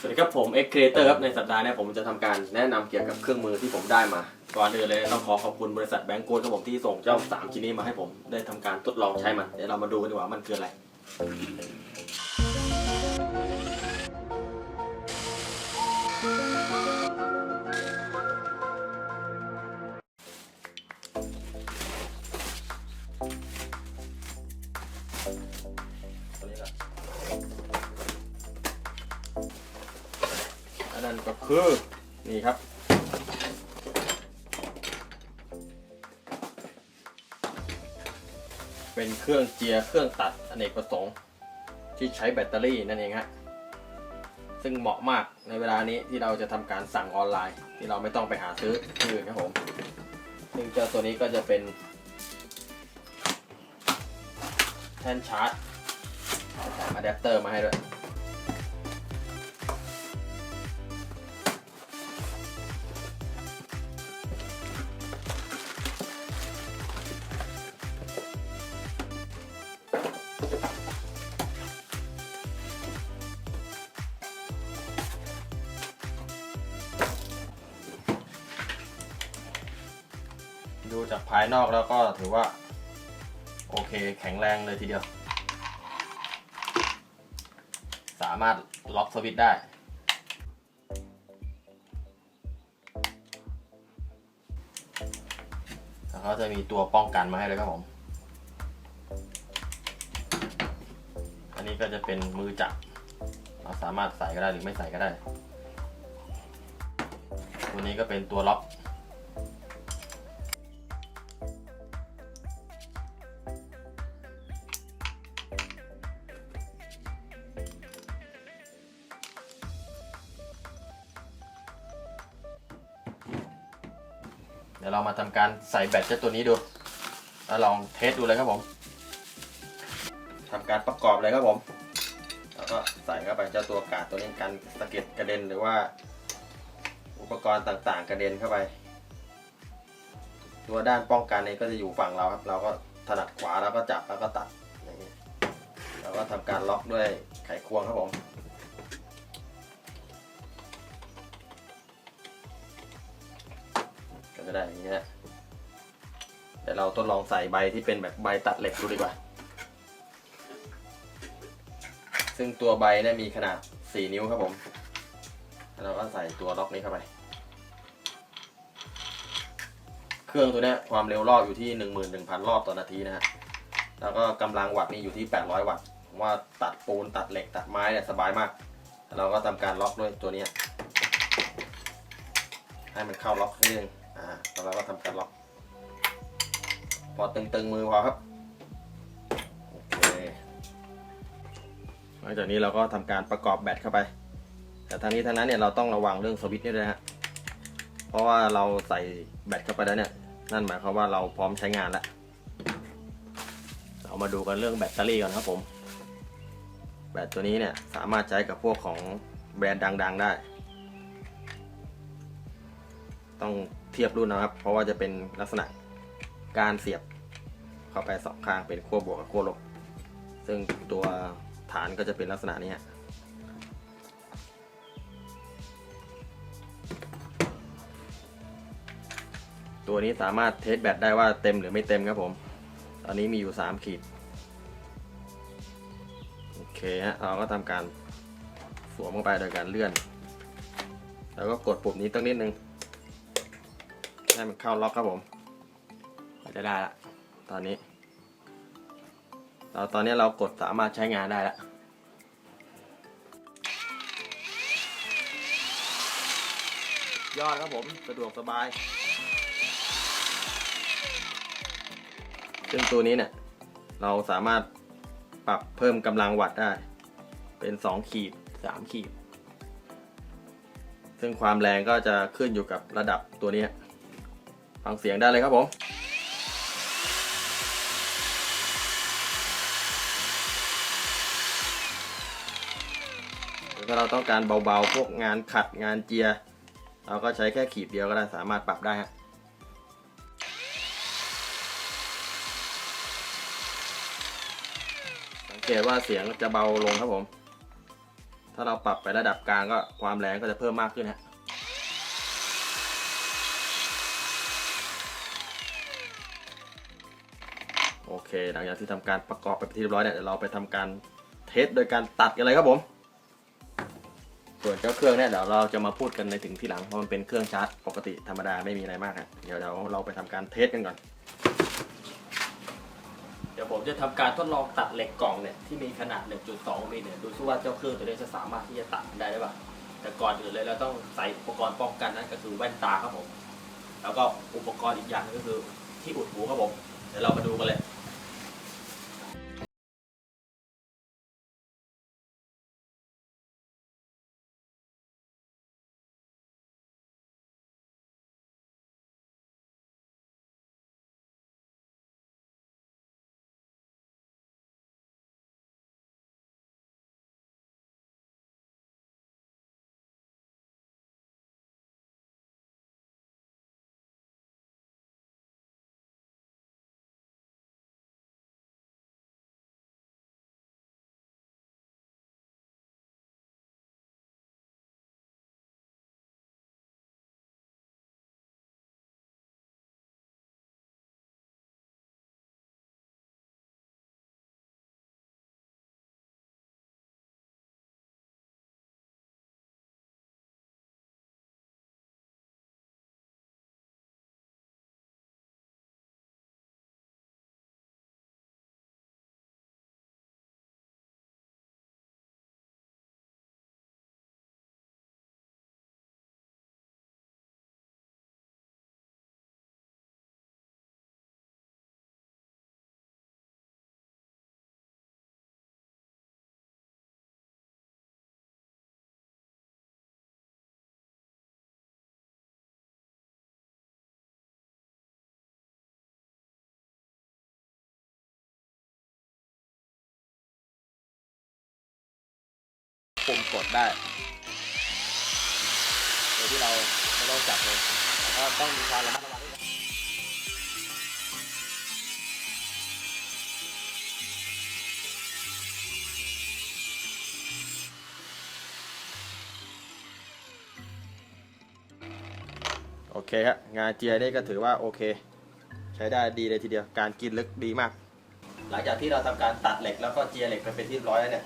สวัสดีครับผม X Creator ครับในสัปดาห์นี้ผมจะทำการแนะนำเกี่ยวกับเครื่องมือที่ผมได้มา ก่อนอื่นเลยต้องขอขอบคุณบริษัทแบงก์โกลครับผมที่ส่งเจ้า3ชิ้นนี้มาให้ผมได้ทำการทดลองใช้มันเดี๋ยวเรามาดูกันดีกว่ามันคืออะไร อันนั้นก็คือ นี่ครับ เป็นเครื่องเจียเครื่องตัดอเนกประสงค์ ที่ใช้แบตเตอรี่นั่นเองฮะซึ่งเหมาะมากในเวลานี้ที่เราจะทำการสั่งออนไลน์ ที่เราไม่ต้องไปหาซื้อที่อื่นครับผมซึ่งเจ้าตัวนี้ก็จะเป็นแท่นชาร์จแถมอะแดปเตอร์มาให้ด้วย ดูจากภายนอกแล้วก็ถือว่า โอเคแข็งแรงเลยทีเดียว สามารถล็อกสวิตช์ได้ แล้วเขาจะมีตัวป้องกันมาให้เลยครับผม อันนี้ก็จะเป็นมือจับ เราสามารถใส่ก็ได้หรือไม่ใส่ก็ได้ ตัวนี้ก็เป็นตัวล็อก ใส่แบตเจ้าตัวนี้ดูแล้วลองเทสดูเลยครับผมทำการประกอบเลยครับผม แล้วก็ใส่เข้าไปเจ้าตัวกาดตัวนี้กันสะเก็ดกระเด็นหรือว่า อุปกรณ์ต่างๆ กระเด็นเข้าไป ตัวด้านป้องกันนี้ก็จะอยู่ฝั่งเราครับ เราก็ถนัดขวาแล้วก็จับแล้วก็ตัดอย่างนี้เราก็ทำการล็อกด้วยไขควงครับผมก็จะได้อย่างนี้ฮะ ดี๋ยวเราทดลองใส่ใบที่เป็นแบบใบตัดเหล็กดูดีกว่า ซึ่งตัวใบเนี่ยมีขนาด 4 นิ้วครับผมแล้วเราก็ใส่ตัวล็อกนี้เข้าไป เครื่องตัวนี้ความเร็วรอบอยู่ที่ 11,000 รอบต่อนาทีนะฮะ แล้วก็กำลังวัตต์นี่อยู่ที่ 800 วัตต์ว่าตัดปูนตัดเหล็กตัดไม้เนี่ยสบายมาก เราก็ทำการล็อกด้วยตัวนี้ ให้มันเข้าล็อกนิดนึงอ่าแล้วเราก็ทำการล็อก พอตึงๆมือพอครับโอเคหลังจากนี้เราก็ทำการประกอบแบตเข้าไป แต่ทางนี้ทางนั้นเนี่ยเราต้องระวังเรื่องสวิตช์นี่ด้วยฮะเพราะว่าเราใส่แบตเข้าไปแล้วเนี่ยนั่นหมายความว่าเราพร้อมใช้งานแล้วเรามาดูกันเรื่องแบตเตอรี่ก่อนครับผม แบตตัวนี้เนี่ยสามารถใช้กับพวกของแบรนด์ดัง ๆได้ ต้องเทียบรุ่นนะครับ เพราะว่าจะเป็นลักษณะ การเสียบเข้าไปสองข้างเป็นขั้วบวกกับขั้วลบ ซึ่งตัวฐานก็จะเป็นลักษณะนี้ตัวนี้สามารถเทสแบตได้ว่าเต็มหรือไม่เต็มครับผม ตอนนี้มีอยู่ 3 ขีด โอเคฮะ เราก็ทำการสวมเข้าไปโดยการเลื่อน แล้วก็กดปุ่มนี้ตั้งนิดนึง ให้มันเข้าล็อกครับผม จะได้ละ ตอนนี้ เราตอนนี้เรากดสามารถใช้งานได้แล้วยอดครับผมสะดวกสบาย ซึ่งตัวนี้เนี่ย เราสามารถปรับเพิ่มกำลังวัตต์ได้ เป็น 2 ขีด 3 ขีด ซึ่งความแรงก็จะขึ้นอยู่กับระดับตัวนี้ ฟังเสียงได้เลยครับผม ถ้าเราต้องการเบาๆ พวกงานขัดงานเจีย เราก็ใช้แค่ขีดเดียวก็ได้สามารถปรับได้ฮะสังเกตว่าเสียงจะเบาลงครับผม ถ้าเราปรับไประดับกลางก็ความแรงก็จะเพิ่มมากขึ้นฮะโอเค หลังจากที่ทำการประกอบไปเป็นที่เรียบร้อยเนี่ยเดี๋ยวเราไปทำการเทสโดยการตัดกันเลยครับผม ส่วนเจ้าเครื่องเนี่ยเดี๋ยวเราจะมาพูดกันในถึงทีหลังเพราะมันเป็นเครื่องชาร์จปกติธรรมดาไม่มีอะไรมากฮะเดี๋ยวเดี๋ยวเราไปทำการเทสกันก่อน เดี๋ยวผมจะทำการทดลองตัดเหล็กกล่องเนี่ยที่มีขนาด 1.2มิลเนี่ยดูซิว่าเจ้าเครื่องตัวนี้จะสามารถที่จะตัดได้หรือเปล่าแต่ก่อนอื่นเลยเราต้องใส่อุปกรณ์ป้องกันนั่นก็คือแว่นตาครับผม แล้วก็อุปกรณ์อีกอย่างหนึงก็คือที่อุดหูครับผม เดี๋ยวเรามาดูกันเลย กดได้โดยที่เราไม่ต้องจับเลยแต่ก็ต้องมีความระมัดระวังด้วยโอเคครับงานเจียนี่ก็ถือว่าโอเค ใช้ได้ดีเลยทีเดียวการกินลึกดีมาก หลังจากที่เราทำการตัดเหล็กแล้วก็เจียเหล็กไปเป็นที่ร้อยแล้วเนี่ย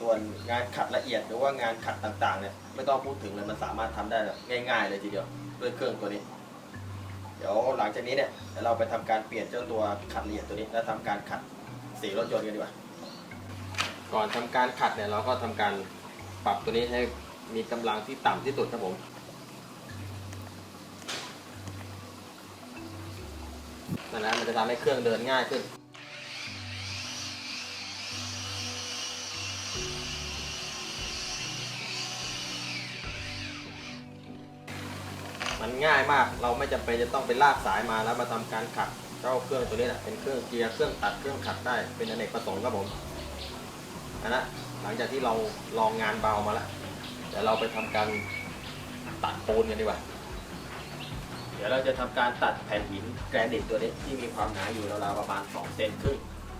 ส่วนงานขัดละเอียดหรือว่างานขัดต่างๆเนี่ยไม่ต้องพูดถึงเลยมันสามารถทำได้แบบง่าย ๆ เลยทีเดียวด้วยเครื่องตัวนี้ เดี๋ยวหลังจากนี้เนี่ยเดี๋ยวเราไปทำการเปลี่ยนเจ้าตัวขัดละเอียดตัวนี้แล้วทำการขัดสีรถยนต์กันดีกว่าก่อนทำการขัดเนี่ยเราก็ทำการปรับตัวนี้ให้มีกำลังที่ต่ำที่สุดครับผมนั่นนะมันจะทำให้เครื่องเดินง่ายขึ้น มันง่ายมาก เราไม่จำเป็นจะต้องไปลากสายมาแล้วมาทำการขัดเจ้าเครื่องตัวนี้แหละเป็นเครื่องเกียร์เครื่องตัดเครื่องขัดได้เป็นอเนกประสงค์ครับผมอันนะหลังจากที่เราลองงานเบามาแล้วเดี๋ยวเราไปทำการตัดปูนกันดีกว่า เดี๋ยวเราจะทำการตัดแผ่นหินแกรนิตตัวนี้ที่มีความหนาอยู่ราวๆประมาณ2เซนครึ่ง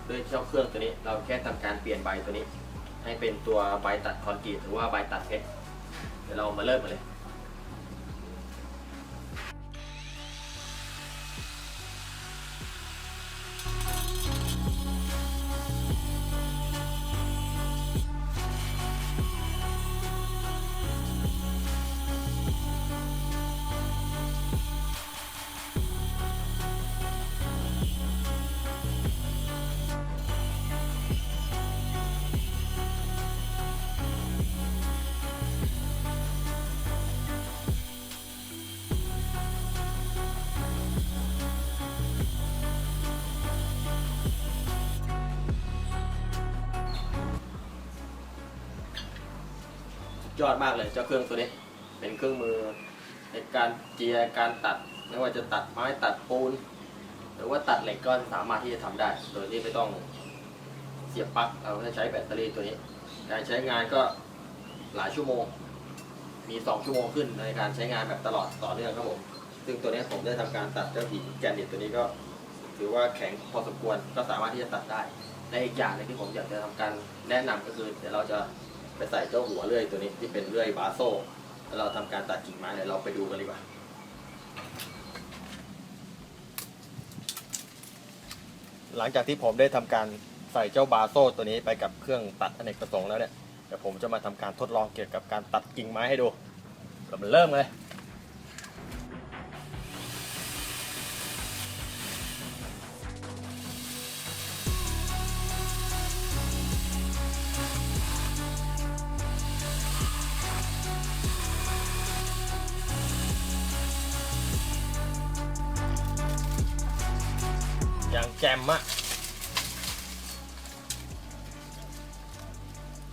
ด้วยเจ้าเครื่องตัวนี้ เราแค่ทำการเปลี่ยนใบตัวนี้ ให้เป็นตัวใบตัดคอนกรีตหรือว่าใบตัดเพชรเดี๋ยวเรามาเริ่มกันเลย อดมากเลยเจ้าเครื่องตัวนี้ เป็นเครื่องมือในการเจียร์การตัด ไม่ว่าจะตัดไม้ตัดปูน หรือว่าตัดเหล็กก็สามารถที่จะทำได้ โดยที่ไม่ต้องเสียบปลั๊กเราจะใช้แบตเตอรี่ตัวนี้ การใช้งานก็หลายชั่วโมง มี 2 ชั่วโมงขึ้นในการใช้งานแบบตลอดต่อเนื่องครับผม ซึ่งตัวนี้ผมได้ทำการตัดเจ้าหินแกรนิตตัวนี้ก็ถือว่าแข็งพอสมควรก็สามารถที่จะตัดได้ และอีกอย่างนึงที่ผมอยากจะทำการแนะนำก็คือเดี๋ยวเราจะ ไปใส่เจ้าหัวเลื่อยตัวนี้ที่เป็นเลื่อยบาโซ่แล้วเราทำการตัดกิ่งไม้เนี่ยเราไปดูกันดีกว่าหลังจากที่ผมได้ทำการใส่เจ้าบาโซ่ตัวนี้ไปกับเครื่องตัดอเนกประสงค์แล้วเนี่ยเดี๋ยวผมจะมาทำการทดลองเกี่ยวกับการตัดกิ่งไม้ให้ดูเรามาเริ่มเลย จมอะ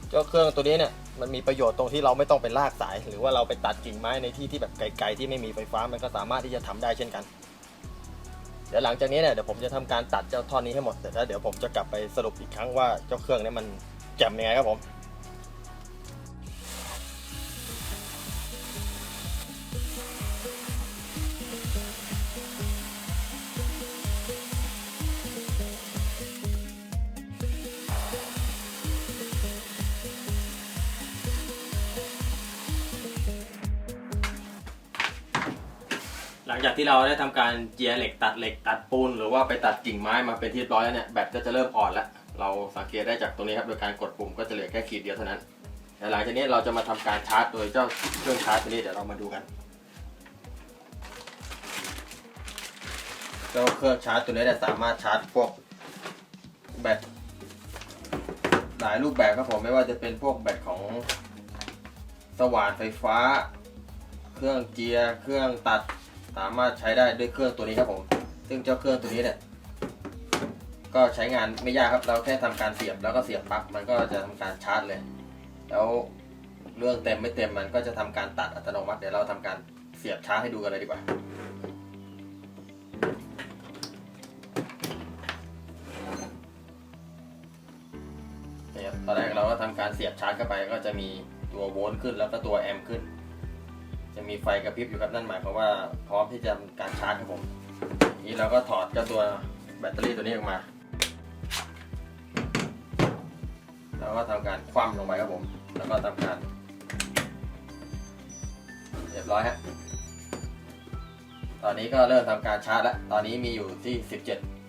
เจ้าเครื่องตัวนี้เนี่ยมันมีประโยชน์ตรงที่เราไม่ต้องไปลากสาย หรือว่าเราไปตัดกิ่งไม้ในที่ที่แบบไกลๆที่ไม่มีไฟฟ้ามันก็สามารถที่จะทำได้เช่นกัน เดี๋ยวหลังจากนี้เนี่ยเดี๋ยวผมจะทำการตัดเจ้าท่อนนี้ให้หมดเสร็จแล้วเดี๋ยวผมจะกลับไปสรุปอีกครั้งว่าเจ้าเครื่องเนี้มันแจ่มยังไงครับผม จากที่เราได้ทำการเจียเหล็กตัดเหล็กตัดปูน หรือว่าไปตัดกิ่งไม้มาเป็นที่เรียบร้อยแล้วเนี่ยแบตก็จะเริ่มอ่อนแล้ว เราสังเกตได้จากตรงนี้ครับโดยการกดปุ่มก็จะเหลือแค่ขีดเดียวเท่านั้นแต่หลังจากนี้เราจะมาทำการชาร์จโดยเจ้าเครื่องชาร์จตัวนี้เดี๋ยวเรามาดูกัน เจ้าเครื่องชาร์จตัวนี้เนี่ยสามารถชาร์จพวกแบตหลายรูปแบบครับผมไม่ว่าจะเป็นพวกแบตของสว่านไฟฟ้า เครื่องเจียร์เครื่องตัด สามารถใช้ได้ด้วยเครื่องตัวนี้ครับผม ซึ่งเจ้าเครื่องตัวนี้เนี่ย ก็ใช้งานไม่ยากครับ เราแค่ทำการเสียบแล้วก็เสียบปลั๊กมันก็จะทำการชาร์จเลย แล้วเรื่องเต็มไม่เต็มมันก็จะทำการตัดอัตโนมัติเดี๋ยวเราทำการเสียบชาร์จให้ดูกันเลยดีกว่าตอนแรกเราก็ทำการเสียบชาร์จเข้าไปก็จะมีตัวโวลต์ขึ้นแล้วก็ตัวแอมป์ขึ้น จะมีไฟกระพริบอยู่ครับนั่นหมายความว่าพร้อมที่จะทำการชาร์จครับผมทีนี้เราก็ถอดเจ้าตัวแบตเตอรี่ตัวนี้ออกมาแล้วก็ทำการคว่ำลงไปครับผม แล้วก็ทำการเรียบร้อยฮะ ตอนนี้ก็เริ่มทำการชาร์จแล้ว ตอนนี้มีอยู่ที่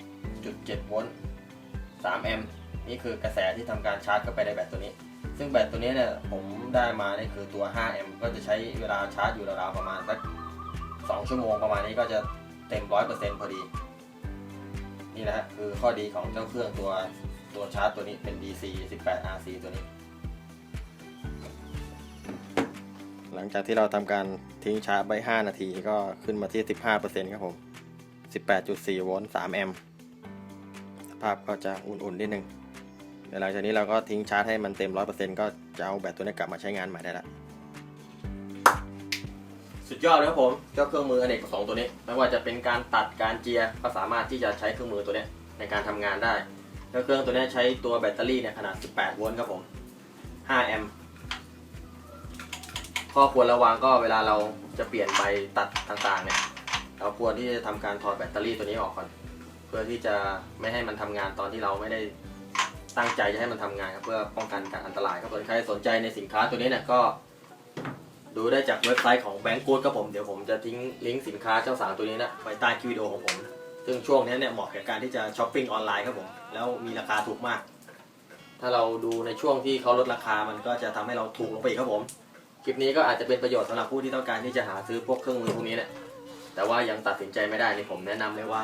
17.7 โวลต์ 3 แอมป์ นี่คือกระแสที่ทำการชาร์จเข้าไปในแบตตัวนี้ ซึ่งแบตตัวนี้เนี่ยผมได้มาเนี่ยคือตัว 5 แอมป์ก็จะใช้เวลาชาร์จอยู่ราวๆประมาณสัก 2 ชั่วโมงประมาณนี้ก็จะเต็ม 100%พอดี นี่นะฮะคือข้อดีของเจ้าเครื่องตัวตัวชาร์จตัวนี้เป็น DC 18 RC ตัวนี้ หลังจากที่เราทำการทิ้งชาร์จไป 5 นาทีก็ขึ้นมาที่ 15%ครับผม 18.4 โวลต์ 3 แอมป์ สภาพก็จะอุ่นๆนิดนึง หลังจากนี้เราก็ทิ้งชาร์จให้มันเต็ม 100%ก็จะเอาแบตตัวนี้กลับมาใช้งานใหม่ได้ละสุดยอดเลยครับผมเจ้าเครื่องมืออเนกประสงค์ตัวนี้ ไม่ว่าจะเป็นการตัดการเจียก็สามารถที่จะใช้เครื่องมือตัวนี้ในการทำงานได้แล้วเครื่องตัวนี้ใช้ตัวแบตเตอรี่เนี่ยขนาด 18 โวลต์ครับผม 5 แอมป์ข้อควรระวังก็เวลาเราจะเปลี่ยนใบตัดต่างๆเนี่ย เราควรที่จะทำการถอดแบตเตอรี่ตัวนี้ออกก่อน เพื่อที่จะไม่ให้มันทำงานตอนที่เราไม่ได้ ตั้งใจจะให้มันทำงานครับเพื่อป้องกันการอันตรายครับส่วนใครสนใจในสินค้าตัวนี้เนี่ยก็ ดูได้จากเว็บไซต์ของแบงก์กูดครับผมเดี๋ยวผมจะทิ้งลิงก์สินค้าเจ้าสารตัวนี้นะไว้ใต้คลิปวิดีโอของผม ซึ่งช่วงนี้เนี่ยเหมาะกับการที่จะช้อปปิ้งออนไลน์ครับผมแล้วมีราคาถูกมาก ถ้าเราดูในช่วงที่เขาลดราคามันก็จะทำให้เราถูกลงไปอีกครับผมคลิปนี้ก็อาจจะเป็นประโยชน์สำหรับผู้ที่ต้องการที่จะหาซื้อพวกเครื่องมือพวกนี้เนี่ยแต่ว่ายังตัดสินใจไม่ได้นี่ผมแนะนำเลยว่า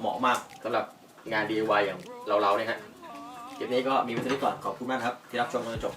เหมาะมากสำหรับงาน DIY อย่างเราๆเนี่ยฮะ คลิปนี้ก็มีไว้เท่านี้ก่อนขอบคุณมากครับที่รับชมจนจบ